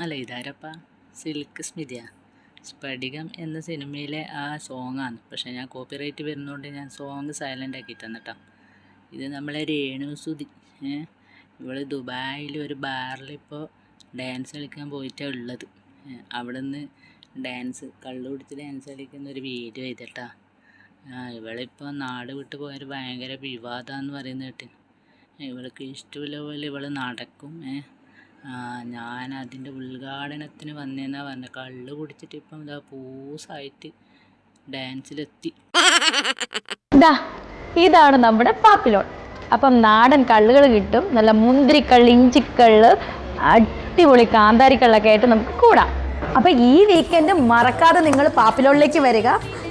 അല്ല ഇതാരപ്പ? സിൽക്ക് സ്മിതിയ സ്ഫടികം എന്ന സിനിമയിലെ ആ സോങ്ങാണ് പക്ഷേ ഞാൻ കോപ്പിറൈറ്റ് വരുന്നതുകൊണ്ട് ഞാൻ സോങ് സൈലന്റ് ആക്കി തന്നിട്ടാ. ഇത് നമ്മളെ രേണു ഏ? ഇവൾ ദുബായിൽ ഒരു ബാറിൽ ഇപ്പോൾ ഡാൻസ് കളിക്കാൻ പോയിട്ടാണ് ഉള്ളത്. അവിടെ അവിടുന്ന് ഡാൻസ് കള്ളു കുടിച്ച് ഡാൻസ് കളിക്കുന്ന ഒരു വീഡിയോ ചെയ്തിട്ടാ ഇവളിപ്പോൾ നാട് വിട്ട് പോയൊരു ഭയങ്കര വിവാദമാണെന്ന് പറയുന്നത് കേട്ടിന് ഇവൾക്ക് ഇഷ്ടമില്ല പോലെ ഇവൾ നടക്കും ഞാൻ അതിന്റെ ഉദ്ഘാടനത്തിന് വന്നേന്നാ പറഞ്ഞ. കള്ള് കുടിച്ചിട്ട് ഇപ്പം ഇതാ പൂസായിട്ട് ഡാൻസിലെത്തി. ഇതാണ് നമ്മുടെ പാപ്പിലോൺ. അപ്പം നാടൻ കള്ളുകൾ കിട്ടും. നല്ല മുന്തിരിക്കള്ള് ഇഞ്ചിക്കള്ള് അടിപൊളി കാന്താരിക്കള്ളൊക്കെ ആയിട്ട് നമുക്ക് കൂടാം. അപ്പം ഈ വീക്കെൻഡ് മറക്കാതെ നിങ്ങൾ പാപ്പിലോണിലേക്ക് വരിക.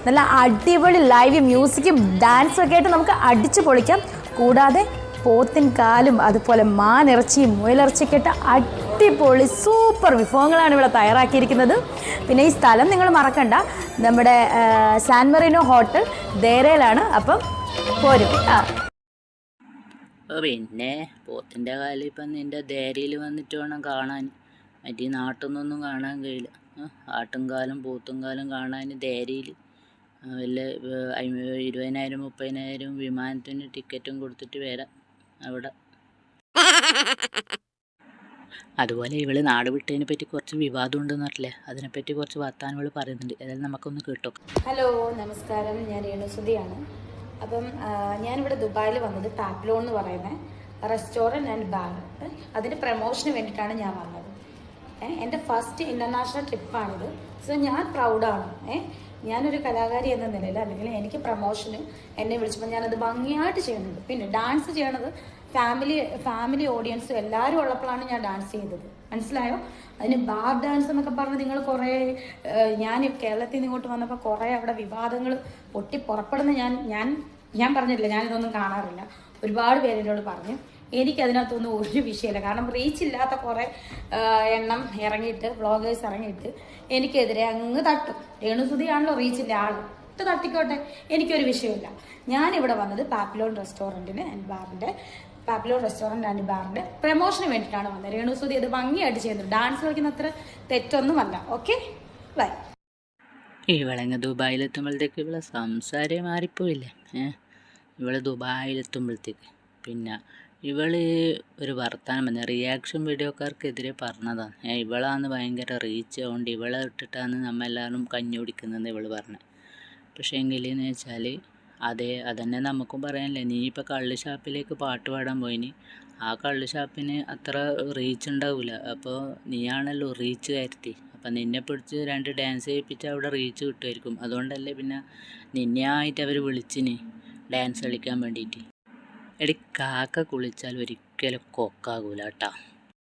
നല്ല അടിപൊളി ലൈവ് മ്യൂസിക്കും ഡാൻസും ഒക്കെ ആയിട്ട് നമുക്ക് അടിച്ചു പൊളിക്കാം. കൂടാതെ പോത്തിൻ കാലും അതുപോലെ മാനിറച്ചിയും മുയലിറച്ചിയൊക്കെ അടിപൊളി സൂപ്പർ വിഭവങ്ങളാണ് ഇവിടെ തയ്യാറാക്കിയിരിക്കുന്നത്. പിന്നെ ഈ സ്ഥലം നിങ്ങൾ മറക്കണ്ട. നമ്മുടെ സാൻ മെറീനോ ഹോട്ടൽ ദേരയിലാണ് അപ്പം പോരും. ആ. പിന്നെ പോത്തിന്റെ കാലം ഇപ്പം നിന്റെ ധേരയിൽ വന്നിട്ട് വേണം കാണാൻ. മറ്റേ നാട്ടിൽ നിന്നൊന്നും കാണാൻ കഴിയില്ല. ആട്ടും കാലും പോത്തും കാലും കാണാൻ ധേരയിൽ. വല്ല ഇരുപതിനായിരം മുപ്പതിനായിരം വിമാനത്തിന് ടിക്കറ്റും കൊടുത്തിട്ട് വരാം. അവിടെ. അതുപോലെ ഇവൾ നാട് വിട്ടതിനെ പറ്റി കുറച്ച് വിവാദം ഉണ്ടെന്ന് പറഞ്ഞില്ലേ അതിനെപ്പറ്റി കുറച്ച് വർത്താനങ്ങൾ പറയുന്നുണ്ട്. ഏതായാലും നമുക്കൊന്ന് കേട്ടോ ഹലോ നമസ്കാരം. ഞാൻ രേണുസുതിയാണ്. അപ്പം ഞാനിവിടെ ദുബായിൽ വന്നത് പാപ്ലോൺ എന്ന് പറയുന്ന. Restaurant and bar. അതിന്റെ പ്രൊമോഷന് വേണ്ടിയിട്ടാണ് ഞാൻ വന്നത്. എന്റെ ഫസ്റ്റ് ഇന്റർനാഷണൽ ട്രിപ്പാണിത്. സോ ഞാൻ പ്രൗഡാണ്. ഏ ഞാനൊരു കലാകാരി എന്ന നിലയിൽ അല്ലെങ്കിൽ എനിക്ക് പ്രൊമോഷന് എന്നെ വിളിച്ചപ്പോൾ ഞാനത് ഭംഗിയായിട്ട് ചെയ്യുന്നുണ്ട്. പിന്നെ ഡാൻസ് ചെയ്യണത് ഫാമിലി ഫാമിലി ഓഡിയൻസും എല്ലാവരും ഉള്ളപ്പോഴാണ് ഞാൻ ഡാൻസ് ചെയ്തത്. മനസ്സിലായോ? അതിന് ബാർ ഡാൻസ് എന്നൊക്കെ പറഞ്ഞ് നിങ്ങൾ കുറേ ഞാൻ കേരളത്തിൽ നിന്ന് ഇങ്ങോട്ട് വന്നപ്പോൾ കുറേ അവിടെ വിവാദങ്ങൾ പൊട്ടി പുറപ്പെടുന്ന ഞാൻ ഞാൻ ഞാൻ പറഞ്ഞിട്ടില്ല ഞാനിതൊന്നും കാണാറില്ല. ഒരുപാട് പേരെന്നോട് പറഞ്ഞു എനിക്ക് അതിനകത്തൊന്നും ഒരു വിഷയമില്ല. കാരണം റീച്ച് ഇല്ലാത്ത കുറേ എണ്ണം ഇറങ്ങിയിട്ട് ബ്ലോഗേഴ്സ് ഇറങ്ങിയിട്ട് എനിക്കെതിരെ അങ്ങ് തട്ടും. രേണുസുതിയാണല്ലോ റീച്ചിന്റെ ആൾ ഇട്ട് തട്ടിക്കോട്ടെ. എനിക്കൊരു വിഷയമില്ല. ഞാനിവിടെ വന്നത് പാപ്പിലോൺ റെസ്റ്റോറന്റിന് ആൻഡ് ബാറിന്റെ പാപ്പിലോൺ റെസ്റ്റോറന്റ് ആൻഡ് ബാറിന്റെ പ്രമോഷന് വേണ്ടിയിട്ടാണ് വന്നത്. രേണുസുതി അത് ഭംഗിയായിട്ട് ചെയ്യുന്നു. ഡാൻസ് കളിക്കുന്ന അത്ര തെറ്റൊന്നുമല്ല. ഓക്കെ ബൈ ഇവളങ്ങ് ദുബായിലെത്തുമ്പോഴത്തേക്ക് ഇവളെ സംസാരം മാറിപ്പോയില്ലേ? ഏഹ്? ഇവൾ ദുബായിലെത്തുമ്പോഴത്തേക്ക്. പിന്നെ ഇവൾ ഒരു വർത്താനം പറഞ്ഞ റിയാക്ഷൻ വീഡിയോക്കാർക്കെതിരെ പറഞ്ഞതാണ്. ഇവളാണ് ഭയങ്കര റീച്ച് അതുകൊണ്ട് ഇവളെ ഇട്ടിട്ടാണ് നമ്മെല്ലാവരും കഞ്ഞി കുടിക്കുന്നതെന്ന് ഇവൾ പറഞ്ഞത് പക്ഷേ എങ്കിലെന്ന് വെച്ചാൽ അതെ അതന്നെ നമുക്കും പറയാനില്ലേ നീ ഇപ്പോൾ കള്ള് ഷാപ്പിലേക്ക് പാട്ട് പാടാൻ പോയിനി ആ കള്ള് ഷാപ്പിന് അത്ര റീച്ച് ഉണ്ടാവില്ല അപ്പോൾ നീയാണല്ലോ റീച്ച് കയറ്റി. അപ്പം നിന്നെ പിടിച്ച് രണ്ട് ഡാൻസ് ചെയ്യിപ്പിച്ച് അവിടെ റീച്ച് കിട്ടുമായിരിക്കും. അതുകൊണ്ടല്ലേ പിന്നെ നിന്നെ ആയിട്ട് അവർ വിളിച്ചിന് ഡാൻസ് കളിക്കാൻ വേണ്ടിയിട്ട് എടി കാക്ക കുളിച്ചാൽ ഒരിക്കലും കൊക്കാകൂല കേട്ടോ